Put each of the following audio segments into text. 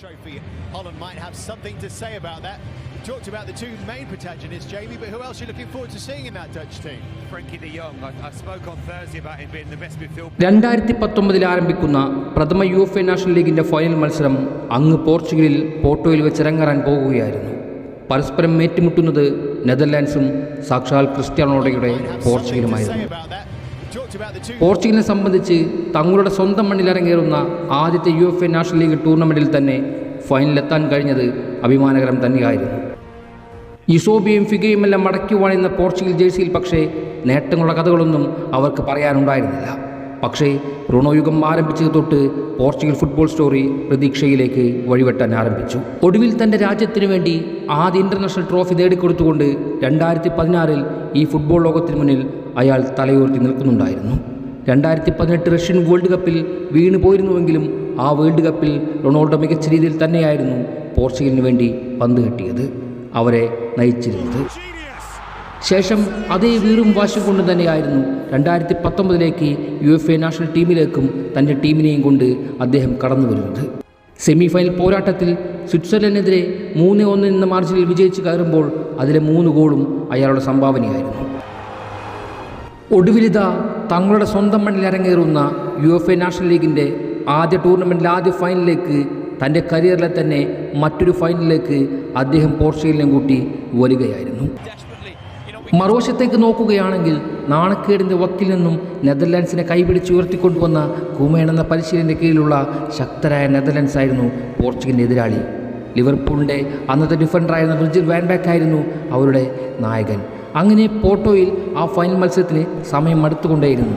Trophy. Holland might have something to say about that. We talked about the two main protagonists, Jamie, but who else are you looking forward to seeing in that Dutch team? Frankie de Jong. I, I spoke on Thursday about him being the best midfield രണ്ടായിരത്തി പത്തൊമ്പതിൽ ആരംഭിക്കുന്ന പ്രഥമ U F A national ലീഗിന്റെ final മത്സരം അങ്ങ് പോർച്ചുഗലിൽ പോർട്ടോയിൽ വെച്ച് ഇറങ്ങാൻ പോകുകയായിരുന്നു പരസ്പരം ഏറ്റുമുട്ടുന്നത് നെതർലാൻഡ്സും സാക്ഷാൽ ക്രിസ്ത്യാനോയുടെ പോർച്ചുഗലുമായിരുന്നു പോർച്ചുഗലിനെ സംബന്ധിച്ച് തങ്ങളുടെ സ്വന്തം മണ്ണിൽ ഇറങ്ങേറുന്ന ആദ്യത്തെ U F A national league ടൂർണമെന്റിൽ തന്നെ ഫൈനലിലെത്താൻ കഴിഞ്ഞത് അഭിമാനകരം തന്നെയായിരുന്നു. ഇസോബിയും ഫിഗയും എല്ലാം മടക്കി വാണിയുന്ന പോർച്ചുഗൽ ജേഴ്സിയിൽ പക്ഷേ നേട്ടങ്ങളുടെ കഥകളൊന്നും അവർക്ക് പറയാനുണ്ടായിരുന്നില്ല. പക്ഷേ ബ്രൂണോ യുഗം ആരംഭിച്ചത് തൊട്ട് പോർച്ചുഗൽ ഫുട്ബോൾ സ്റ്റോറി പ്രതീക്ഷയിലേക്ക് വഴിവെട്ടാൻ ആരംഭിച്ചു. ഒടുവിൽ തന്റെ രാജ്യത്തിനു വേണ്ടി ആദ്യ ഇന്റർനാഷണൽ ട്രോഫി നേടിക്കൊടുത്തുകൊണ്ട് രണ്ടായിരത്തി പതിനാറിൽ ഈ ഫുട്ബോൾ ലോകത്തിന് മുന്നിൽ അയാൾ തലയുയർത്തി നിൽക്കുന്നുണ്ടായിരുന്നു. രണ്ടായിരത്തി പതിനെട്ട് റഷ്യൻ വേൾഡ് കപ്പിൽ വീണു പോയിരുന്നുവെങ്കിലും ആ വേൾഡ് കപ്പിൽ റൊണാൾഡോ മികച്ച രീതിയിൽ തന്നെയായിരുന്നു പോർച്ചുഗലിന് വേണ്ടി പന്ത് കെട്ടിയത്. അവരെ നയിച്ചിരുന്നത്. ശേഷം അതേ വീറും വാശും കൊണ്ട് തന്നെയായിരുന്നു രണ്ടായിരത്തി പത്തൊമ്പതിലേക്ക് യു എഫ് എ നാഷണൽ ടീമിലേക്കും തന്റെ ടീമിനെയും കൊണ്ട് അദ്ദേഹം കടന്നു വരുന്നത്. സെമി ഫൈനൽ പോരാട്ടത്തിൽ സ്വിറ്റ്സർലൻഡിനെതിരെ മൂന്ന് ഒന്ന് എന്ന മാർജിനിൽ വിജയിച്ച് കയറുമ്പോൾ അതിലെ മൂന്ന് ഗോളും അയാളുടെ സംഭാവനയായിരുന്നു. ഒടുവിലിത തങ്ങളുടെ സ്വന്തം മണ്ണിൽ അരങ്ങേറുന്ന യു എഫ് എ നാഷണൽ ലീഗിന്റെ ആദ്യ ടൂർണമെന്റിലെ ആദ്യ ഫൈനലിലേക്ക് തന്റെ കരിയറിലെ തന്നെ മറ്റൊരു ഫൈനലിലേക്ക് അദ്ദേഹം പോർച്ചുഗലിനെ കൂട്ടി വരികയായിരുന്നു. മറുവശത്തേക്ക് നോക്കുകയാണെങ്കിൽ നാണക്കേടിന്റെ വക്കിൽ നിന്നും നെതർലാൻഡ്സിനെ കൈപിടിച്ച് ഉയർത്തിക്കൊണ്ടുവന്ന കുമേൺ എന്ന പരിശീലന്റെ കീഴിലുള്ള ശക്തരായ നെതർലാൻഡ്സ് ആയിരുന്നു പോർച്ചുഗലിന്റെ എതിരാളി. ലിവർപൂളിന്റെ അന്നത്തെ ഡിഫൻഡറായിരുന്ന റിജിൽ വാൻബാക്ക് ആയിരുന്നു അവരുടെ നായകൻ. അങ്ങനെ പോട്ടോയിൽ ആ ഫൈനൽ മത്സരത്തിന് സമയം അടുത്തുകൊണ്ടേയിരുന്നു.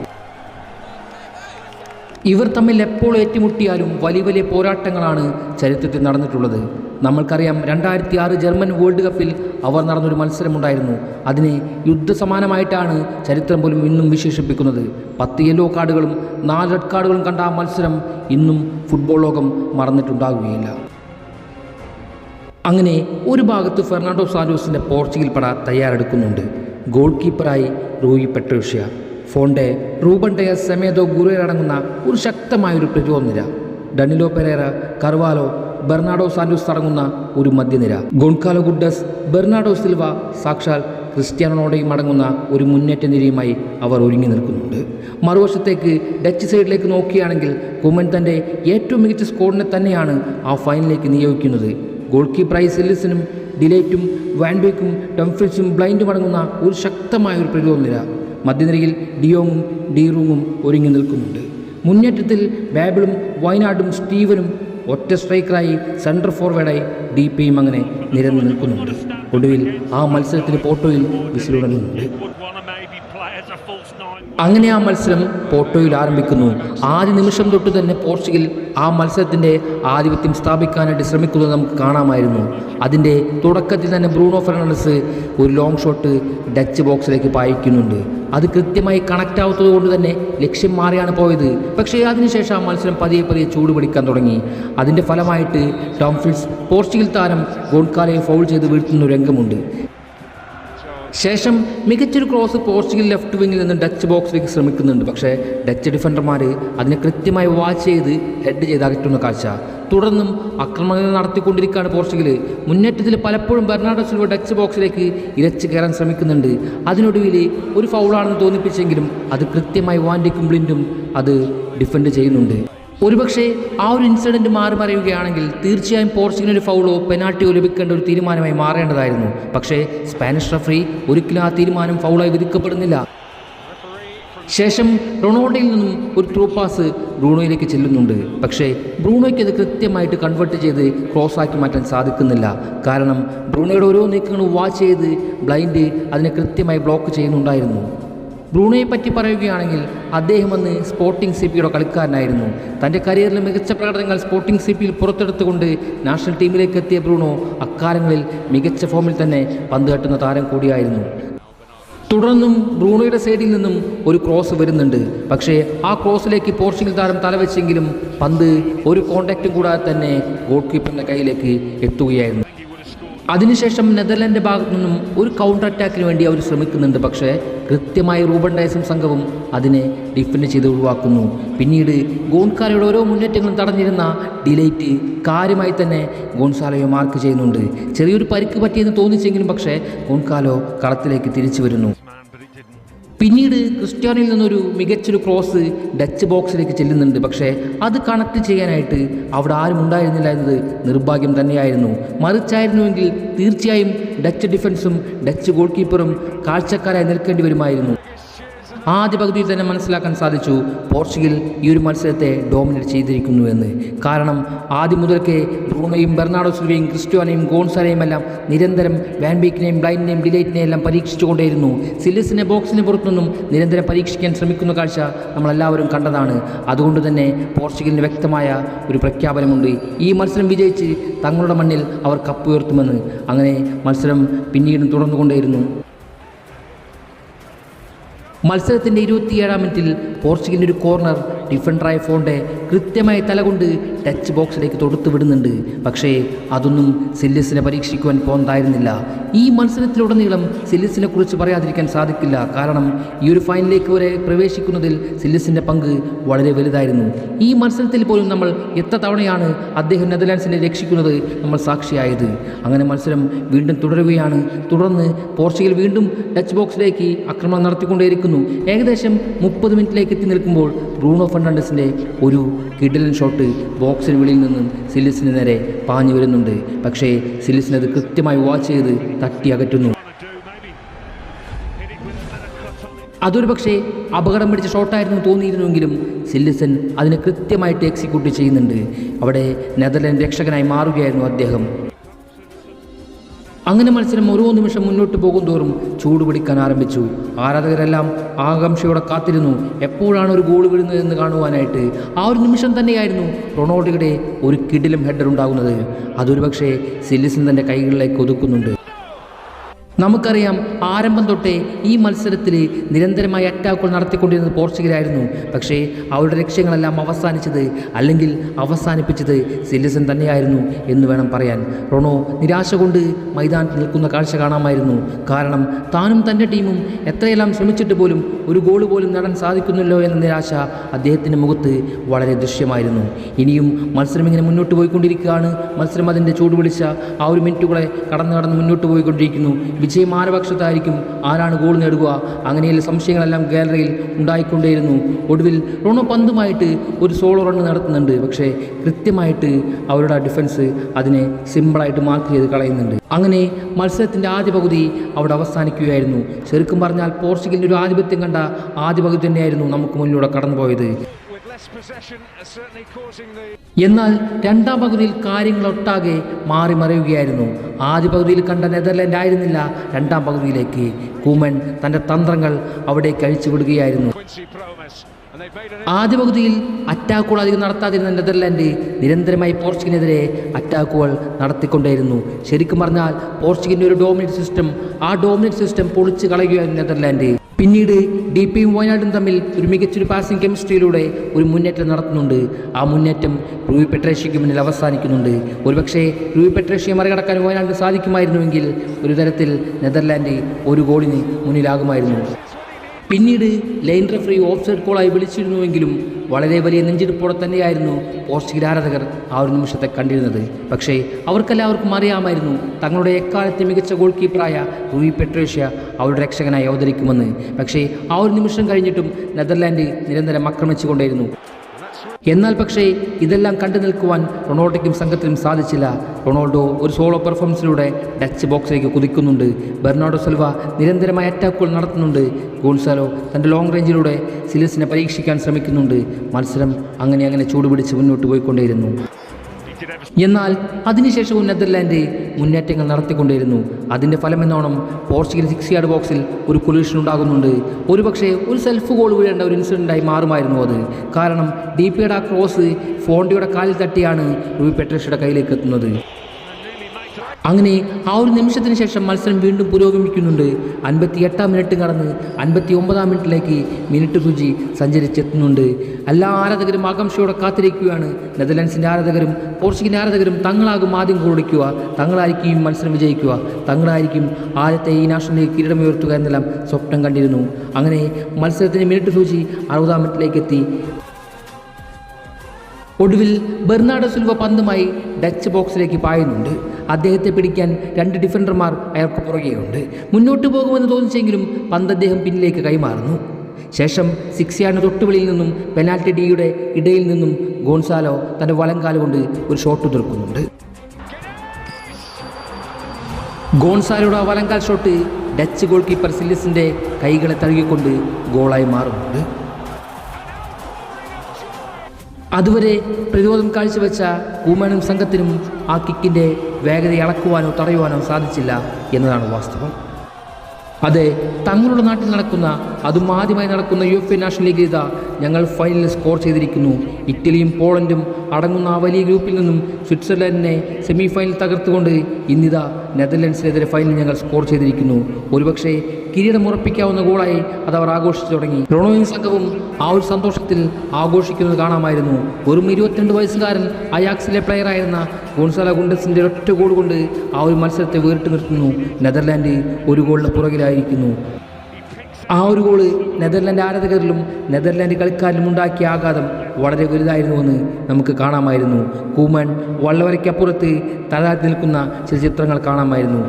ഇവർ തമ്മിൽ എപ്പോൾ ഏറ്റുമുട്ടിയാലും വലിയ വലിയ പോരാട്ടങ്ങളാണ് ചരിത്രത്തിൽ നടന്നിട്ടുള്ളത്. നമ്മൾക്കറിയാം രണ്ടായിരത്തി ആറ് ജർമ്മൻ വേൾഡ് കപ്പിൽ അവർ നടന്നൊരു മത്സരമുണ്ടായിരുന്നു. അതിനെ യുദ്ധസമാനമായിട്ടാണ് ചരിത്രം പോലും ഇന്നും വിശേഷിപ്പിക്കുന്നത്. പത്ത് യെല്ലോ കാർഡുകളും നാല് റെഡ് കാർഡുകളും കണ്ട ആ മത്സരം ഇന്നും ഫുട്ബോൾ ലോകം മറന്നിട്ടുണ്ടാകുകയില്ല. അങ്ങനെ ഒരു ഭാഗത്ത് ഫെർണാണ്ടോ സാന്റോസിന്റെ പോർച്ചുഗൽ പട തയ്യാറെടുക്കുന്നുണ്ട്. Goal കീപ്പറായി Rui Patricio. Fonte Ruben Semedo ഒരു ശക്തമായ ഒരു ശക്തമായൊരു പ്രതിരോധനിര. Danilo Pereira Carvalho Bernardo Santos അടങ്ങുന്ന ഒരു മധ്യനിര. ഗോൺകാലോ ഗുഡ്ഡസ് ബെർണാഡോ സിൽവ സാക്ഷാൽ ക്രിസ്ത്യാനോടെയും അടങ്ങുന്ന ഒരു മുന്നേറ്റ നിരയുമായി അവർ ഒരുങ്ങി നിൽക്കുന്നുണ്ട്. മറുവശത്തേക്ക് ഡച്ച് സൈഡിലേക്ക് നോക്കുകയാണെങ്കിൽ കുമൻ തന്റെ ഏറ്റവും മികച്ച സ്കോഡിനെ തന്നെയാണ് ആ ഫൈനലിലേക്ക് നിയോഗിക്കുന്നത്. ഗോൾ കീപ്പറായി സെല്ലിസിനും ഡിലേറ്റും വാൻബേക്കും ടംഫിൽസും ബ്ലൈൻഡും അടങ്ങുന്ന ഒരു ശക്തമായ ഒരു പ്രതിരോധനിര. മധ്യനിരയിൽ ഡിയോങ്ങും ഡീറൂങ്ങും ഒരുങ്ങി നിൽക്കുന്നുണ്ട്. മുന്നേറ്റത്തിൽ ബാബിളും വയനാടും സ്റ്റീവനും ഒറ്റ സ്ട്രൈക്കറായി സെൻട്രൽ ഫോർവേഡായി ഡി പിയും അങ്ങനെ നിരന്നു നിൽക്കുന്നുണ്ട്. ഒടുവിൽ ആ മത്സരത്തിന് പോട്ടോയിൽ വിസിലുടങ്ങുന്നുണ്ട് അങ്ങനെ ആ മത്സരം പോർട്ടോയിൽ ആരംഭിക്കുന്നു. ആദ്യ നിമിഷം തൊട്ട് തന്നെ പോർച്ചുഗൽ ആ മത്സരത്തിന്റെ ആധിപത്യം സ്ഥാപിക്കാനായിട്ട് ശ്രമിക്കുന്നത് നമുക്ക് കാണാമായിരുന്നു. അതിന്റെ തുടക്കത്തിൽ തന്നെ ബ്രൂണോ ഫെർണാണ്ടസ് ഒരു ലോങ് ഷോട്ട് ഡച്ച് ബോക്സിലേക്ക് പായിക്കുന്നുണ്ട്. അത് കൃത്യമായി കണക്റ്റ് ആവാത്തത് കൊണ്ട് തന്നെ ലക്ഷ്യം മാറിയാണ് പോയത്. പക്ഷേ അതിനുശേഷം ആ മത്സരം പതിയെ പതിയെ ചൂടുപിടിക്കാൻ തുടങ്ങി. അതിന്റെ ഫലമായിട്ട് ടോംഫിൽസ് പോർച്ചുഗൽ താരം ഗോൺകാലയെ ഫൗൾ ചെയ്ത് വീഴ്ത്തുന്ന രംഗമുണ്ട്. ശേഷം മികച്ചൊരു ക്രോസ് പോർച്ചുഗൽ ലെഫ്റ്റ് വിങ്ങിൽ നിന്ന് ഡച്ച് ബോക്സിലേക്ക് ശ്രമിക്കുന്നുണ്ട്. പക്ഷേ ഡച്ച് ഡിഫൻഡർമാർ അതിനെ കൃത്യമായി വാച്ച് ചെയ്ത് ഹെഡ് ചെയ്ത് അകറ്റുന്ന കാഴ്ച. തുടർന്നും ആക്രമണങ്ങൾ നടത്തിക്കൊണ്ടിരിക്കുകയാണ് പോർച്ചുഗൽ മുന്നേറ്റത്തിൽ പലപ്പോഴും ബെർണാഡോ സിൽവ ഡച്ച് ബോക്സിലേക്ക് ഇരച്ച് കയറാൻ ശ്രമിക്കുന്നുണ്ട്. അതിനൊടുവിൽ ഒരു ഫൗളാണെന്ന് തോന്നിപ്പിച്ചെങ്കിലും അത് കൃത്യമായി വാൻഡിക്കും ബ്ലിൻഡും അത് ഡിഫെൻഡ് ചെയ്യുന്നുണ്ട്. ഒരുപക്ഷെ ആ ഒരു ഇൻസിഡന്റ് മാറി മറിയുകയാണെങ്കിൽ തീർച്ചയായും പോർച്ചുഗലിന് ഒരു ഫൗളോ പെനാൾട്ടിയോ ലഭിക്കേണ്ട ഒരു തീരുമാനമായി മാറേണ്ടതായിരുന്നു. പക്ഷേ സ്പാനിഷ് റഫറി ഒരിക്കലും ആ തീരുമാനം ഫൗളായി വിധിക്കപ്പെടുന്നില്ല. ശേഷം റൊണാൾഡോയിൽ നിന്നും ഒരു ത്രൂ പാസ് ബ്രൂണോയിലേക്ക് ചെല്ലുന്നുണ്ട്. പക്ഷേ ബ്രൂണോയ്ക്ക് അത് കൃത്യമായിട്ട് കൺവേർട്ട് ചെയ്ത് ക്രോസ് ആക്കി മാറ്റാൻ സാധിക്കുന്നില്ല. കാരണം ബ്രൂണോയുടെ ഓരോ നീക്കങ്ങളും വാച്ച് ചെയ്ത് ബ്ലൈൻഡ് അതിനെ കൃത്യമായി ബ്ലോക്ക് ചെയ്യുന്നുണ്ടായിരുന്നു. ബ്രൂണോയെ പറ്റി പറയുകയാണെങ്കിൽ അദ്ദേഹം അന്ന് സ്പോർട്ടിംഗ് സി പിയുടെ കളിക്കാരനായിരുന്നു. തന്റെ കരിയറിലെ മികച്ച പ്രകടനങ്ങൾ സ്പോർട്ടിംഗ് സി പിയിൽ പുറത്തെടുത്തുകൊണ്ട് നാഷണൽ ടീമിലേക്ക് എത്തിയ ബ്രൂണോ അക്കാലങ്ങളിൽ മികച്ച ഫോമിൽ തന്നെ പന്ത് താരം കൂടിയായിരുന്നു. തുടർന്നും ബ്രൂണോയുടെ സൈഡിൽ നിന്നും ഒരു ക്രോസ് വരുന്നുണ്ട്. പക്ഷേ ആ ക്രോസിലേക്ക് പോർച്ചുഗൽ താരം തലവെച്ചെങ്കിലും പന്ത് ഒരു കോണ്ടാക്റ്റും കൂടാതെ തന്നെ ഗോൾ കീപ്പറിന്റെ കയ്യിലേക്ക് എത്തുകയായിരുന്നു. അതിനുശേഷം നെതർലൻഡ് ഭാഗത്തു നിന്നും ഒരു കൗണ്ടർ അറ്റാക്കിന് വേണ്ടി അവർ ശ്രമിക്കുന്നുണ്ട്. പക്ഷേ കൃത്യമായി റൂബൻ ഡയസും സംഘവും അതിനെ ഡിഫൻഡ് ചെയ്ത് ഒഴിവാക്കുന്നു. പിന്നീട് ഗോൺകാലയുടെ ഓരോ മുന്നേറ്റങ്ങളും തടഞ്ഞിരുന്ന ഡിലൈറ്റ് കാര്യമായി തന്നെ ഗോൺസാലയോ മാർക്ക് ചെയ്യുന്നുണ്ട്. ചെറിയൊരു പരിക്ക് പറ്റിയെന്ന് തോന്നിച്ചെങ്കിലും പക്ഷേ ഗോൺകാലോ കളത്തിലേക്ക് തിരിച്ചു വരുന്നു. പിന്നീട് ക്രിസ്ത്യാനിയിൽ നിന്നൊരു മികച്ചൊരു ക്രോസ് ഡച്ച് ബോക്സിലേക്ക് ചെല്ലുന്നുണ്ട്. പക്ഷേ അത് കണക്ട് ചെയ്യാനായിട്ട് അവിടെ ആരും ഉണ്ടായിരുന്നില്ല എന്നത് നിർഭാഗ്യം തന്നെയായിരുന്നു. മറിച്ചായിരുന്നുവെങ്കിൽ തീർച്ചയായും ഡച്ച് ഡിഫൻസും ഡച്ച് ഗോൾ കീപ്പറും കാഴ്ചക്കാരായി നിൽക്കേണ്ടി വരുമായിരുന്നു. ആദ്യ പകുതിയിൽ തന്നെ മനസ്സിലാക്കാൻ സാധിച്ചു പോർച്ചുഗൽ ഈ ഒരു മത്സരത്തെ ഡോമിനേറ്റ് ചെയ്തിരിക്കുന്നു എന്ന്. കാരണം ആദ്യം മുതൽക്കേ ബ്രൂണോയും ബെർണാഡോ സിൽവയും ക്രിസ്ത്യാനയും ഗോൺസാലയും എല്ലാം നിരന്തരം വാൻബീക്കിനെയും ബ്ലൈൻഡിനെയും ഡിലൈറ്റിനെയും എല്ലാം പരീക്ഷിച്ചുകൊണ്ടേയിരുന്നു. സിലിസിനെ ബോക്സിന് പുറത്തുനിന്നും നിരന്തരം പരീക്ഷിക്കാൻ ശ്രമിക്കുന്ന കാഴ്ച നമ്മളെല്ലാവരും കണ്ടതാണ്. അതുകൊണ്ട് തന്നെ പോർച്ചുഗലിന് വ്യക്തമായ ഒരു പ്രഖ്യാപനമുണ്ട്. ഈ മത്സരം വിജയിച്ച് തങ്ങളുടെ മണ്ണിൽ അവർ കപ്പുയർത്തുമെന്ന് അങ്ങനെ മത്സരം പിന്നീടും തുടർന്നുകൊണ്ടേയിരുന്നു. മത്സരത്തിന്റെ ഇരുപത്തിയേഴാം മിനിറ്റിൽ പോർച്ചുഗലിന്റെ ഒരു കോർണർ ഡിഫൻഡറായ ഫോണ്ടെ കൃത്യമായി തലകൊണ്ട് ടച്ച് ബോക്സിലേക്ക് തൊടുത്തു വിടുന്നുണ്ട്. പക്ഷേ അതൊന്നും സില്ലിസിനെ പരീക്ഷിക്കുവാൻ പോകുന്നതായിരുന്നില്ല ഈ മത്സരത്തിലുടനീളം സില്ലിസിനെ കുറിച്ച് പറയാതിരിക്കാൻ സാധിക്കില്ല. കാരണം ഈ ഒരു ഫൈനലിലേക്ക് വരെ പ്രവേശിക്കുന്നതിൽ സില്ലിസിന്റെ പങ്ക് വളരെ വലുതായിരുന്നു. ഈ മത്സരത്തിൽ പോലും നമ്മൾ എത്ര തവണയാണ് അദ്ദേഹം നെതർലാൻഡ്സിനെ രക്ഷിക്കുന്നത് നമ്മൾ സാക്ഷിയായത്? അങ്ങനെ മത്സരം വീണ്ടും തുടരുകയാണ്. തുടർന്ന് പോർച്ചുഗൽ വീണ്ടും ടച്ച് ബോക്സിലേക്ക് ആക്രമണം നടത്തിക്കൊണ്ടേയിരിക്കുന്നു. ഏകദേശം മുപ്പത് മിനിറ്റിലേക്ക് എത്തി നിൽക്കുമ്പോൾ ബ്രൂണോ ഫെർണാണ്ടസിന്റെ ഒരു കിഡിലൻ ഷോട്ട് ബോക്സിന് വെളിയിൽ നിന്നും സിലിസിന് നേരെ പാഞ്ഞു വരുന്നുണ്ട്. പക്ഷേ സിലിസിന് അത് കൃത്യമായി വാച്ച് ചെയ്ത് തട്ടി അകറ്റുന്നു. അതൊരു പക്ഷേ അപകടം പിടിച്ച ഷോട്ടായിരുന്നു തോന്നിയിരുന്നുവെങ്കിലും സില്ലിസൺ അതിനെ കൃത്യമായിട്ട് എക്സിക്യൂട്ട് ചെയ്യുന്നുണ്ട്. അവിടെ നെതർലാൻഡ് രക്ഷകനായി മാറുകയായിരുന്നു അദ്ദേഹം. അങ്ങനെ മത്സരം ഓരോ നിമിഷം മുന്നോട്ട് പോകും തോറും ചൂടുപിടിക്കാൻ ആരംഭിച്ചു. ആരാധകരെല്ലാം ആകാംക്ഷയോടെ കാത്തിരുന്നു. എപ്പോഴാണ് ഒരു ഗോൾ വീഴുന്നത് എന്ന് കാണുവാനായിട്ട്. ആ ഒരു നിമിഷം തന്നെയായിരുന്നു റൊണാൾഡോയുടെ ഒരു കിടിലും ഹെഡർ ഉണ്ടാകുന്നത്. അതൊരു പക്ഷേ സില്ലിസൺ തന്റെ കൈകളിലേക്ക് ഒതുക്കുന്നുണ്ട്. നമുക്കറിയാം ആരംഭം തൊട്ടേ ഈ മത്സരത്തിൽ നിരന്തരമായി അറ്റാക്കുകൾ നടത്തിക്കൊണ്ടിരുന്നത് പോർച്ചുഗലായിരുന്നു. പക്ഷേ അവരുടെ ലക്ഷ്യങ്ങളെല്ലാം അവസാനിച്ചത് അല്ലെങ്കിൽ അവസാനിപ്പിച്ചത് സില്ലിസൺ തന്നെയായിരുന്നു എന്ന് വേണം പറയാൻ. റൊണോ നിരാശ കൊണ്ട് മൈതാനത്ത് നിൽക്കുന്ന കാഴ്ച കാണാമായിരുന്നു. കാരണം താനും തന്റെ ടീമും എത്രയെല്ലാം ശ്രമിച്ചിട്ട് പോലും ഒരു ഗോൾ പോലും നേടാൻ സാധിക്കുന്നില്ലോ എന്ന നിരാശ അദ്ദേഹത്തിന്റെ മുഖത്ത് വളരെ ദൃശ്യമായിരുന്നു. ഇനിയും മത്സരം ഇങ്ങനെ മുന്നോട്ട് പോയിക്കൊണ്ടിരിക്കുകയാണ്. മത്സരം അതിന്റെ ചൂടുപിടിച്ച ആ ഒരു മിനിറ്റുകളെ കടന്നു കടന്ന് മുന്നോട്ട് പോയിക്കൊണ്ടിരിക്കുന്നു. വിജയം ആരപക്ഷത്തായിരിക്കും ആരാണ് ഗോൾ നേടുക. അങ്ങനെയുള്ള സംശയങ്ങളെല്ലാം ഗാലറിയിൽ ഉണ്ടായിക്കൊണ്ടേയിരുന്നു. ഒടുവിൽ റോണോ പന്തുമായിട്ട് ഒരു സോളോ റൺ നടത്തുന്നുണ്ട്. പക്ഷേ കൃത്യമായിട്ട് അവരുടെ ഡിഫൻസ് അതിനെ സിമ്പിളായിട്ട് മാർക്ക് ചെയ്ത് കളയുന്നുണ്ട്. അങ്ങനെ മത്സരത്തിന്റെ ആദ്യ പകുതി അവിടെ അവസാനിക്കുകയായിരുന്നു. ശരിക്കും പറഞ്ഞാൽ പോർച്ചുഗലിന്റെ ഒരു ആധിപത്യം കണ്ട ആദ്യ പകുതി തന്നെയായിരുന്നു നമുക്ക് മുന്നിലൂടെ കടന്നുപോയത്. എന്നാൽ രണ്ടാം പകുതിയിൽ കാര്യങ്ങൾ ഒട്ടാകെ മാറി മറിയുകയായിരുന്നു ആദ്യ പകുതിയിൽ കണ്ട നെതർലൻഡ് ആയിരുന്നില്ല. രണ്ടാം പകുതിയിലേക്ക് കൂമൻ തന്റെ തന്ത്രങ്ങൾ അവിടെ കഴിച്ചു വിടുകയായിരുന്നു. ആദ്യ പകുതിയിൽ അറ്റാക്കുകൾ അധികം നടത്താതിരുന്ന നെതർലാൻഡ് നിരന്തരമായി പോർച്ചുഗലിനെതിരെ അറ്റാക്കുകൾ നടത്തിക്കൊണ്ടേയിരുന്നു. ശരിക്കും പറഞ്ഞാൽ പോർച്ചുഗലിന്റെ ഒരു ഡോമിനേറ്റ് സിസ്റ്റം ആ ഡോമിനേറ്റ് സിസ്റ്റം പൊളിച്ചു കളയുകയായിരുന്നു നെതർലാൻഡ്. പിന്നീട് ഡി പിയും വയനാടും തമ്മിൽ ഒരു മികച്ചൊരു പാസിംഗ് കെമിസ്ട്രിയിലൂടെ ഒരു മുന്നേറ്റം നടത്തുന്നുണ്ട്. ആ മുന്നേറ്റം രൂപി പെട്രേഷ്യയ്ക്ക് മുന്നിൽ അവസാനിക്കുന്നുണ്ട്. ഒരുപക്ഷേ രൂപി പെട്രേഷ്യയെ മറികടക്കാൻ വയനാടിന് സാധിക്കുമായിരുന്നുവെങ്കിൽ ഒരു തരത്തിൽ നെതർലാൻഡ് ഒരു ഗോളിന് മുന്നിലാകുമായിരുന്നു. പിന്നീട് ലൈൻ റെഫറി ഓഫ് സൈഡ് കോളായി വിളിച്ചിരുന്നുവെങ്കിലും വളരെ വലിയ നെഞ്ചിടിപ്പോടെ തന്നെയായിരുന്നു പോർച്ചുഗൽ ആരാധകർ ആ ഒരു നിമിഷത്തെ കണ്ടിരുന്നത്. പക്ഷേ അവർക്കെല്ലാവർക്കും അറിയാമായിരുന്നു തങ്ങളുടെ എക്കാലത്തെ മികച്ച ഗോൾ കീപ്പറായ റൂയി പെട്രേഷ്യ അവരുടെ രക്ഷകനായി അവതരിക്കുമെന്ന്. പക്ഷേ ആ ഒരു നിമിഷം കഴിഞ്ഞിട്ടും നെതർലാൻഡ് നിരന്തരം ആക്രമിച്ചുകൊണ്ടേയിരുന്നു. എന്നാൽ പക്ഷേ ഇതെല്ലാം കണ്ടു നിൽക്കുവാൻ റൊണാൾഡോയ്ക്കും സംഘത്തിനും സാധിച്ചില്ല. റൊണാൾഡോ ഒരു സോളോ പെർഫോമൻസിലൂടെ ഡച്ച് ബോക്സിലേക്ക് കുതിക്കുന്നുണ്ട്. ബെർണാഡോ സെൽവ നിരന്തരമായ അറ്റാക്കുകൾ നടത്തുന്നുണ്ട്. ഗോൺസാലോ തന്റെ ലോങ് റേഞ്ചിലൂടെ സിലിസിനെ പരീക്ഷിക്കാൻ ശ്രമിക്കുന്നുണ്ട്. മത്സരം അങ്ങനെ അങ്ങനെ ചൂടുപിടിച്ച് മുന്നോട്ട് പോയിക്കൊണ്ടേയിരുന്നു. എന്നാൽ അതിനുശേഷവും നെതർലാൻഡ് മുന്നേറ്റങ്ങൾ നടത്തിക്കൊണ്ടിരുന്നു അതിന്റെ ഫലമെന്നോണം പോർച്ചുഗൽ സിക്സ് യാർഡ് ബോക്സിൽ ഒരു കൊല്യൂഷൻ ഉണ്ടാകുന്നുണ്ട്. ഒരുപക്ഷെ ഒരു സെൽഫ് ഗോൾ വീഴേണ്ട ഒരു ഇൻസിഡന്റായി മാറുമായിരുന്നു അത്. കാരണം ഡി പിയുടെ ആ ക്രോസ് ഫോണ്ടിയുടെ കാലിൽ തട്ടിയാണ് റൂയി പെട്രഷയുടെ കയ്യിലേക്ക് എത്തുന്നത്. അങ്ങനെ ആ ഒരു നിമിഷത്തിന് ശേഷം മത്സരം വീണ്ടും പുരോഗമിക്കുന്നുണ്ട്. അൻപത്തി എട്ടാം മിനിറ്റ് കടന്ന് അൻപത്തി ഒമ്പതാം മിനിറ്റിലേക്ക് മിനിറ്റ് സൂചി സഞ്ചരിച്ചെത്തുന്നുണ്ട്. എല്ലാ ആരാധകരും ആകാംക്ഷയോടെ കാത്തിരിക്കുകയാണ്. നെതർലാൻഡ്സിന്റെ ആരാധകരും പോർച്ചുഗലിന്റെ ആരാധകരും തങ്ങളാകും ആദ്യം ഗോളടിക്കുക തങ്ങളായിരിക്കും മത്സരം വിജയിക്കുക. തങ്ങളായിരിക്കും ആദ്യത്തെ ഈ നാഷണൽ ലീഗ് കിരീടമുയർത്തുക എന്നെല്ലാം സ്വപ്നം കണ്ടിരുന്നു. അങ്ങനെ മത്സരത്തിന് മിനിറ്റ് സൂചി അറുപതാം മിനിറ്റിലേക്ക് എത്തി. ഒടുവിൽ ബെർണാഡോ സിൽവ പന്തുമായി ഡച്ച് ബോക്സിലേക്ക് പായുന്നുണ്ട്. അദ്ദേഹത്തെ പിടിക്കാൻ രണ്ട് ഡിഫൻഡർമാർ അയാൾക്ക് പുറകെയുണ്ട്. മുന്നോട്ട് പോകുമെന്ന് തോന്നിച്ചെങ്കിലും പന്ത് അദ്ദേഹം പിന്നിലേക്ക് കൈമാറുന്നു. ശേഷം സിക്സിയാണ് തൊട്ടുവെളിയിൽ നിന്നും പെനാൽറ്റി ഡിയുടെ ഇടയിൽ നിന്നും ഗോൺസാലോ തന്റെ വലങ്കാല കൊണ്ട് ഒരു ഷോട്ട് തീർക്കുന്നുണ്ട് ഗോൺസാലോയുടെ വലങ്കാൽ ഷോട്ട് ഡച്ച് ഗോൾ കീപ്പർ സില്ലിസിന്റെ കൈകളെ തഴുകിക്കൊണ്ട് ഗോളായി മാറുന്നുണ്ട്. അതുവരെ പ്രതിരോധം കാഴ്ചവെച്ച കൂമനും സംഘത്തിനും ആ കിക്കിന്റെ വേഗത ഇളക്കുവാനോ തടയുവാനോ സാധിച്ചില്ല എന്നതാണ് വാസ്തവം. അതെ തങ്ങളുടെ നാട്ടിൽ നടക്കുന്ന അതും ആദ്യമായി നടക്കുന്ന U F A national league ഞങ്ങൾ ഫൈനലിൽ സ്കോർ ചെയ്തിരിക്കുന്നു. ഇറ്റലിയും പോളണ്ടും അടങ്ങുന്ന ആ വലിയ ഗ്രൂപ്പിൽ നിന്നും സ്വിറ്റ്സർലൻഡിനെ സെമി ഫൈനൽ തകർത്തുകൊണ്ട് ഇന്നിതാ നെതർലൻഡ്സിനെതിരെ ഫൈനൽ ഞങ്ങൾ സ്കോർ ചെയ്തിരിക്കുന്നു. ഒരുപക്ഷെ കിരീടം ഉറപ്പിക്കാവുന്ന ഗോളായി അത് അവർ ആഘോഷിച്ചു തുടങ്ങി. റൊണോയും സംഘവും ആ ഒരു സന്തോഷത്തിൽ ആഘോഷിക്കുന്നത് കാണാമായിരുന്നു. വെറും ഇരുപത്തിരണ്ട് വയസ്സുകാരൻ അയാക്സിലെ പ്ലെയറായിരുന്ന ഗോൺസാല ഗുണ്ടസിന്റെ ഒറ്റ ഗോൾ കൊണ്ട് ആ ഒരു മത്സരത്തെ വേറിട്ട് നിർത്തുന്നു. നെതർലാൻഡ് ഒരു ഗോളിന് പുറകിലായിരിക്കുന്നു. ആ ഒരു ഗോൾ നെതർലാൻഡ് ആരാധകരിലും നെതർലാൻഡ് കളിക്കാരിലും ഉണ്ടാക്കിയ ആഘാതം വളരെ വലുതായിരുന്നുവെന്ന് നമുക്ക് കാണാമായിരുന്നു. കൂമൻ വള്ളവരയ്ക്കപ്പുറത്ത് തലാത്തി നിൽക്കുന്ന ചില ചിത്രങ്ങൾ കാണാമായിരുന്നു.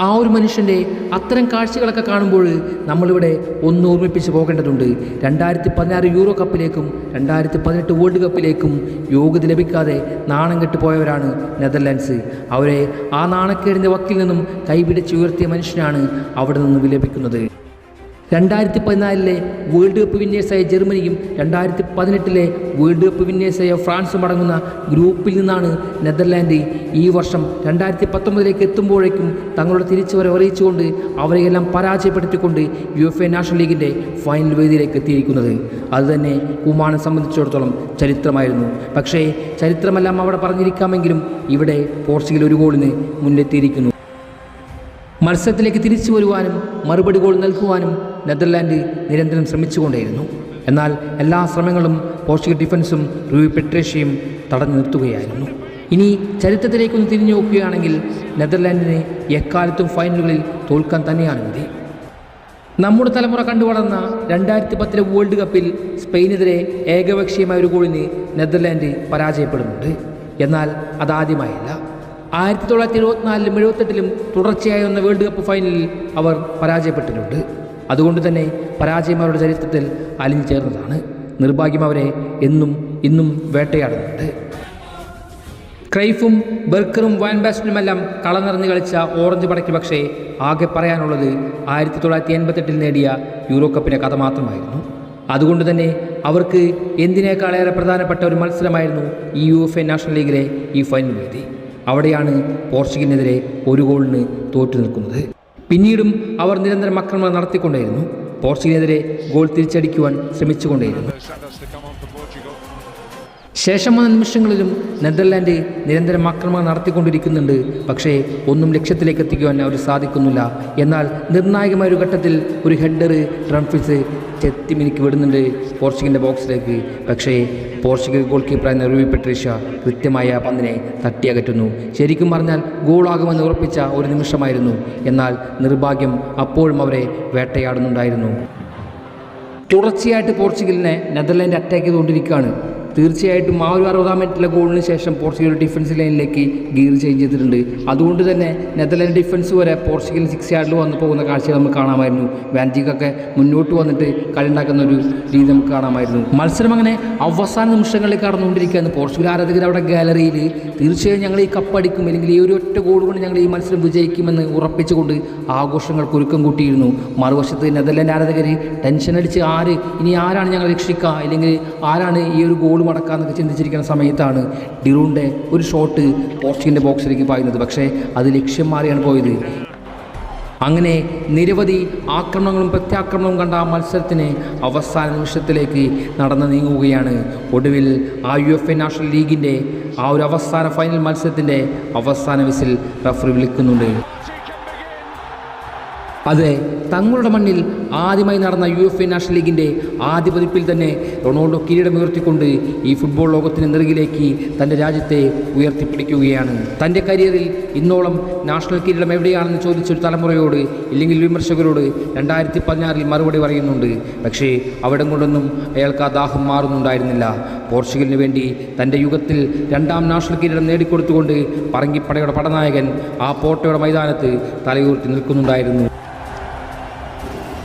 ആ ഒരു മനുഷ്യന്റെ അത്തരം കാഴ്ചകളൊക്കെ കാണുമ്പോൾ നമ്മളിവിടെ ഒന്ന് ഓർമ്മിപ്പിച്ച് പോകേണ്ടതുണ്ട്. രണ്ടായിരത്തി പതിനാറ് യൂറോ കപ്പിലേക്കും രണ്ടായിരത്തി പതിനെട്ട് വേൾഡ് കപ്പിലേക്കും യോഗ്യത ലഭിക്കാതെ നാണം കെട്ട് പോയവരാണ് നെതർലാൻഡ്സ്. അവരെ ആ നാണക്കേടിന്റെ വക്കിൽ നിന്നും കൈപിടിച്ച് ഉയർത്തിയ മനുഷ്യനാണ് അവിടെ നിന്ന് വിലപിക്കുന്നത്. രണ്ടായിരത്തി പതിനാലിലെ വേൾഡ് കപ്പ് വിന്നേഴ്സായ ജർമ്മനിയും രണ്ടായിരത്തി പതിനെട്ടിലെ വേൾഡ് കപ്പ് വിന്നേഴ്സായ ഫ്രാൻസും അടങ്ങുന്ന ഗ്രൂപ്പിൽ നിന്നാണ് നെതർലാൻഡ് ഈ വർഷം രണ്ടായിരത്തി പത്തൊമ്പതിലേക്ക് എത്തുമ്പോഴേക്കും തങ്ങളുടെ തിരിച്ചുവരവ് അറിയിച്ചുകൊണ്ട് അവരെയെല്ലാം പരാജയപ്പെടുത്തിക്കൊണ്ട് യു എഫ് എ നാഷണൽ ലീഗിന്റെ ഫൈനൽ വേദിയിലേക്ക് എത്തിയിരിക്കുന്നത്. അതുതന്നെ കുമാനെ സംബന്ധിച്ചിടത്തോളം ചരിത്രമായിരുന്നു. പക്ഷേ ചരിത്രമെല്ലാം അവിടെ പറഞ്ഞിരിക്കാമെങ്കിലും ഇവിടെ പോർച്ചുഗൽ ഒരു ഗോളിന് മുന്നെത്തിയിരിക്കുന്നു മത്സരത്തിലേക്ക് തിരിച്ചു വരുവാനും മറുപടി ഗോൾ നൽകുവാനും നെതർലാൻഡ് നിരന്തരം ശ്രമിച്ചുകൊണ്ടേയിരുന്നു. എന്നാൽ എല്ലാ ശ്രമങ്ങളും പോർച്ചുഗൽ ഡിഫൻസും റൂയി പെട്രേഷ്യയും തടഞ്ഞു നിർത്തുകയായിരുന്നു. ഇനി ചരിത്രത്തിലേക്കൊന്ന് തിരിഞ്ഞു നോക്കുകയാണെങ്കിൽ നെതർലാൻഡിനെ എക്കാലത്തും ഫൈനലുകളിൽ തോൽക്കാൻ തന്നെയാണ് വിധി. നമ്മുടെ തലമുറ കണ്ടു വളർന്ന രണ്ടായിരത്തി പത്തിലെ വേൾഡ് കപ്പിൽ സ്പെയിനെതിരെ ഏകപക്ഷീയമായ ഒരു ഗോളിന് നെതർലാൻഡ് പരാജയപ്പെടുന്നുണ്ട്. എന്നാൽ അതാദ്യമായല്ല. ആയിരത്തി തൊള്ളായിരത്തി എഴുപത്തിനാലിലും എഴുപത്തെട്ടിലും തുടർച്ചയായി വന്ന വേൾഡ് കപ്പ് ഫൈനലിൽ അവർ പരാജയപ്പെട്ടിട്ടുണ്ട്. അതുകൊണ്ട് തന്നെ പരാജയം അവരുടെ ചരിത്രത്തിൽ അലിഞ്ഞു ചേർന്നതാണ്. നിർഭാഗ്യം അവരെ എന്നും ഇന്നും വേട്ടയാടുന്നുണ്ട്. ക്രൈഫും ബർക്കറും വാൻ ബാസ്റ്റിനുമെല്ലാം കളനിറഞ്ഞ് കളിച്ച ഓറഞ്ച് പടയ്ക്ക് പക്ഷേ ആകെ പറയാനുള്ളത് ആയിരത്തി തൊള്ളായിരത്തി എൺപത്തെട്ടിൽ നേടിയ യൂറോ കപ്പിന്റെ കഥ മാത്രമായിരുന്നു. അതുകൊണ്ട് തന്നെ അവർക്ക് എന്തിനേക്കാളേറെ പ്രധാനപ്പെട്ട ഒരു മത്സരമായിരുന്നു ഈ യു എഫ് എ നാഷണൽ ലീഗിലെ ഈ ഫൈനൽ വേദി. അവിടെയാണ് പോർച്ചുഗലിനെതിരെ ഒരു ഗോളിന് തോറ്റു നിൽക്കുന്നത്. പിന്നീടും അവർ നിരന്തരം ആക്രമണം നടത്തിക്കൊണ്ടേയിരുന്നു. പോർച്ചുഗലിനെതിരെ ഗോൾ തിരിച്ചടിക്കുവാൻ ശ്രമിച്ചുകൊണ്ടേയിരുന്നു. ശേഷം വന്ന നിമിഷങ്ങളിലും നെതർലാൻഡ് നിരന്തരം ആക്രമണം നടത്തിക്കൊണ്ടിരിക്കുന്നുണ്ട്. പക്ഷേ ഒന്നും ലക്ഷ്യത്തിലേക്ക് എത്തിക്കുവാൻ അവർ സാധിക്കുന്നില്ല. എന്നാൽ നിർണായകമായ ഒരു ഘട്ടത്തിൽ ഒരു ഹെഡർ ട്രംഫിസ് ചെത്തിമിനിക്ക് വിടുന്നുണ്ട് പോർച്ചുഗലിന്റെ ബോക്സിലേക്ക്. പക്ഷേ പോർച്ചുഗൽ ഗോൾ കീപ്പറായി നിർവി പെട്രീഷ കൃത്യമായ പന്തിനെ തട്ടിയകറ്റുന്നു. ശരിക്കും പറഞ്ഞാൽ ഗോളാകുമെന്ന് ഉറപ്പിച്ച ഒരു നിമിഷമായിരുന്നു. എന്നാൽ നിർഭാഗ്യം അപ്പോഴും അവരെ വേട്ടയാടുന്നുണ്ടായിരുന്നു. തുടർച്ചയായിട്ട് പോർച്ചുഗലിനെ നെതർലാൻഡ് അറ്റാക്ക് ചെയ്തുകൊണ്ടിരിക്കുകയാണ്. തീർച്ചയായിട്ടും ആ ഒരു അറുപതാം മിനിറ്റിലെ ഗോളിന് ശേഷം പോർച്ചുഗൽ ഡിഫൻസ് ലൈനിലേക്ക് ഗിയർ ചേഞ്ച് ചെയ്തിട്ടുണ്ട്. അതുകൊണ്ട് തന്നെ നെതർലാൻഡ് ഡിഫൻസ് വരെ പോർച്ചുഗൽ സിക്സ് യാർഡിൽ വന്നു പോകുന്ന കാഴ്ച നമുക്ക് കാണാമായിരുന്നു. വാൻജിക്കൊക്കെ മുന്നോട്ട് വന്നിട്ട് കളി ഉണ്ടാക്കുന്ന ഒരു രീതി നമുക്ക് കാണാമായിരുന്നു. മത്സരം അങ്ങനെ അവസാന നിമിഷങ്ങളിലേക്ക് കടന്നുകൊണ്ടിരിക്കുകയാണ്. പോർച്ചുഗൽ ആരാധകർ അവിടെ ഗാലറിയിൽ തീർച്ചയായും ഞങ്ങൾ ഈ കപ്പടിക്കും അല്ലെങ്കിൽ ഈ ഒരു ഒറ്റ ഗോൾ കൊണ്ട് ഞങ്ങൾ ഈ മത്സരം വിജയിക്കുമെന്ന് ഉറപ്പിച്ചുകൊണ്ട് ആഘോഷങ്ങൾ ഒരുക്കം കൂട്ടിയിരുന്നു. മറുവശത്ത് നെതർലാൻഡ് ആരാധകർ ടെൻഷൻ അടിച്ച് ആര് ഇനി ആരാണ് ഞങ്ങൾ രക്ഷിക്കുക? അല്ലെങ്കിൽ ആരാണ് ഈ ഒരു ഗോൾ മടക്കാന്നൊക്കെ ചിന്തിച്ചിരിക്കുന്ന സമയത്താണ് ഡിറൂന്റെ ഒരു ഷോട്ട് പോസ്റ്റിന്റെ ബോക്സിലേക്ക് പായുന്നത്. പക്ഷേ അത് ലക്ഷ്യം മാറിയാണ് പോയത്. അങ്ങനെ നിരവധി ആക്രമണങ്ങളും പ്രത്യാക്രമണവും കണ്ട ആ മത്സരത്തിന് അവസാന നിമിഷത്തിലേക്ക് നടന്നു നീങ്ങുകയാണ്. ഒടുവിൽ ആ യു എഫ് എ നാഷണൽ ലീഗിന്റെ ആ ഒരു അവസാന ഫൈനൽ മത്സരത്തിന്റെ അവസാന വിസിൽ റഫറി വിളിക്കുന്നുണ്ട്. അതെ തങ്ങളുടെ മണ്ണിൽ ആദ്യമായി നടന്ന യു എഫ് എ നാഷണൽ ലീഗിന്റെ ആദ്യ പതിപ്പിൽ തന്നെ റൊണാൾഡോ കിരീടം ഉയർത്തിക്കൊണ്ട് ഈ ഫുട്ബോൾ ലോകത്തിന് നെറുകിലേക്ക് തന്റെ രാജ്യത്തെ ഉയർത്തിപ്പിടിക്കുകയാണ്. തന്റെ കരിയറിൽ ഇന്നോളം നാഷണൽ കിരീടം എവിടെയാണെന്ന് ചോദിച്ചൊരു തലമുറയോട് ഇല്ലെങ്കിൽ വിമർശകരോട് രണ്ടായിരത്തി പതിനാറിൽ മറുപടി പറയുന്നുണ്ട്. പക്ഷേ അവിടെ കൊണ്ടൊന്നും അയാൾക്ക് ആ ദാഹം മാറുന്നുണ്ടായിരുന്നില്ല. പോർച്ചുഗലിന് വേണ്ടി തന്റെ യുഗത്തിൽ രണ്ടാം നാഷണൽ കിരീടം നേടിക്കൊടുത്തുകൊണ്ട് പറങ്കിപ്പടയുടെ പടനായകൻ ആ പോട്ടയുടെ മൈതാനത്ത് തലയുയർത്തി നിൽക്കുന്നുണ്ടായിരുന്നു.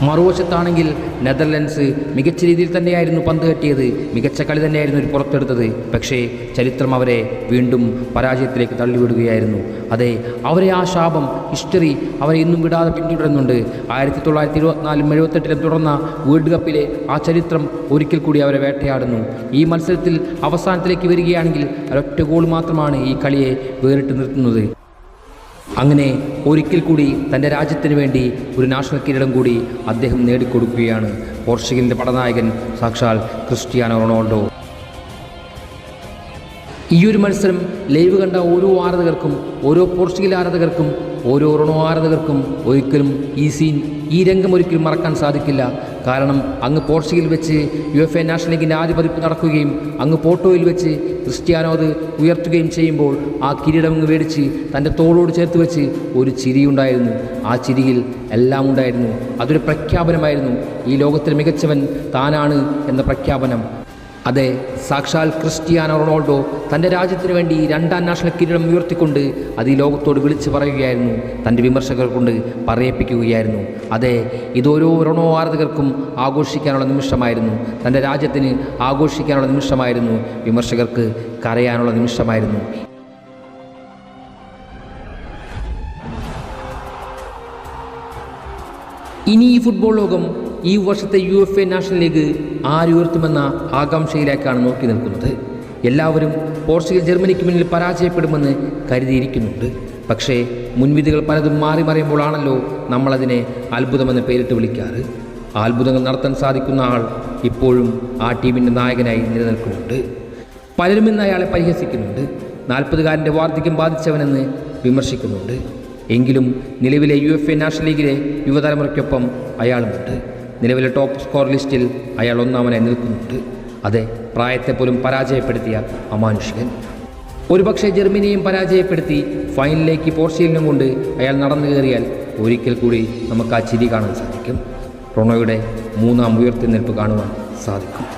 മറുവശത്താണെങ്കിൽ നെതർലൻഡ്സ് മികച്ച രീതിയിൽ തന്നെയായിരുന്നു പന്ത് കെട്ടിയത്. മികച്ച കളി തന്നെയായിരുന്നു ഒരു പുറത്തെടുത്തത്. പക്ഷേ ചരിത്രം അവരെ വീണ്ടും പരാജയത്തിലേക്ക് തള്ളിവിടുകയായിരുന്നു. അതെ അവരെ ആ ശാപം ഹിസ്റ്ററി അവരെ ഇന്നും വിടാതെ പിന്തുടരുന്നുണ്ട്. ആയിരത്തി തൊള്ളായിരത്തി ഇരുപത്തിനാലും എഴുപത്തെട്ടിലും തുടർന്ന വേൾഡ് കപ്പിലെ ആ ചരിത്രം ഒരിക്കൽ കൂടി അവരെ വേട്ടയാടുന്നു. ഈ മത്സരത്തിൽ അവസാനത്തിലേക്ക് വരികയാണെങ്കിൽ ഒരൊറ്റ ഗോൾ മാത്രമാണ് ഈ കളിയെ വേറിട്ട് നിർത്തുന്നത്. അങ്ങനെ ഒരിക്കൽ കൂടി തന്റെ രാജ്യത്തിന് വേണ്ടി ഒരു നാഷണൽ കിരീടം കൂടി അദ്ദേഹം നേടിക്കൊടുക്കുകയാണ്. പോർച്ചുഗലിന്റെ പടനായകൻ സാക്ഷാൽ ക്രിസ്റ്റിയാനോ റൊണാൾഡോ. ഈ ഒരു മത്സരം ലൈവ് കണ്ട ഓരോ ആരാധകർക്കും ഓരോ പോർച്ചുഗൽ ആരാധകർക്കും ഓരോ റൊണോ ആരാധകർക്കും ഒരിക്കലും ഈ സീൻ ഈ രംഗം ഒരിക്കലും മറക്കാൻ സാധിക്കില്ല. കാരണം അങ്ങ് പോർച്ചുഗൽ വെച്ച് യു എഫ് എ നാഷണൽ ലീഗിന്റെ ആദ്യ പതിപ്പ് നടക്കുകയും അങ്ങ് പോർട്ടോയിൽ വെച്ച് ക്രിസ്ത്യാനോ അത് ഉയർത്തുകയും ചെയ്യുമ്പോൾ ആ കിരീടം അങ്ങ് മേടിച്ച് തന്റെ തോളോട് ചേർത്ത് വെച്ച് ഒരു ചിരിയുണ്ടായിരുന്നു. ആ ചിരിയിൽ എല്ലാം ഉണ്ടായിരുന്നു. അതൊരു പ്രഖ്യാപനമായിരുന്നു. ഈ ലോകത്തിലെ മികച്ചവൻ താനാണ് എന്ന പ്രഖ്യാപനം അതെ സാക്ഷാൽ ക്രിസ്റ്റിയാനോ റൊണാൾഡോ തന്റെ രാജ്യത്തിന് വേണ്ടി രണ്ടാം നാഷണൽ കിരീടം ഉയർത്തിക്കൊണ്ട് അത് ഈ ലോകത്തോട് വിളിച്ചു പറയുകയായിരുന്നു. തന്റെ വിമർശകർ കൊണ്ട് പറയിപ്പിക്കുകയായിരുന്നു. അതെ ഇതോരോ റൊണോ ആരാധകർക്കും ആഘോഷിക്കാനുള്ള നിമിഷമായിരുന്നു. തന്റെ രാജ്യത്തിന് ആഘോഷിക്കാനുള്ള നിമിഷമായിരുന്നു. വിമർശകർക്ക് കരയാനുള്ള നിമിഷമായിരുന്നു. ഇനി ഈ ഫുട്ബോൾ ലോകം ഈ വർഷത്തെ U F A national league ആരുയർത്തുമെന്ന ആകാംക്ഷയിലേക്കാണ് നോക്കി നിൽക്കുന്നത്. എല്ലാവരും പോർച്ചുഗൽ ജർമ്മനിക്ക് മുന്നിൽ പരാജയപ്പെടുമെന്ന് കരുതിയിരിക്കുന്നുണ്ട്. പക്ഷേ മുൻവിധികൾ പലതും മാറി മറിയുമ്പോഴാണല്ലോ നമ്മളതിനെ അത്ഭുതമെന്ന് പേരിട്ട് വിളിക്കാറ്. അത്ഭുതങ്ങൾ നടത്താൻ സാധിക്കുന്ന ആൾ ഇപ്പോഴും ആ ടീമിന്റെ നായകനായി നിലനിൽക്കുന്നുണ്ട്. പലരും ഇന്ന് അയാളെ പരിഹസിക്കുന്നുണ്ട്. നാൽപ്പതുകാരന്റെ വാർദ്ധക്യം ബാധിച്ചവനെന്ന് വിമർശിക്കുന്നുണ്ട്. എങ്കിലും നിലവിലെ യു എഫ് എ നാഷണൽ ലീഗിലെ യുവതലമുറയ്ക്കൊപ്പം അയാളുമുണ്ട്. നിലവിലെ ടോപ്പ് സ്കോർ ലിസ്റ്റിൽ അയാൾ ഒന്നാമനായി നിൽക്കുന്നുണ്ട്. അതെ പ്രായത്തെ പോലും പരാജയപ്പെടുത്തിയ അമാനുഷികൻ. ഒരുപക്ഷെ ജർമ്മനിയും പരാജയപ്പെടുത്തി ഫൈനലിലേക്ക് പോർച്ചുഗലിനും കൊണ്ട് അയാൾ നടന്നു കയറിയാൽ ഒരിക്കൽ കൂടി നമുക്ക് ആ ചിരി കാണാൻ സാധിക്കും. റൊണോയുടെ മൂന്നാം ഉയർത്തി നിൽപ്പ് കാണുവാൻ സാധിക്കും.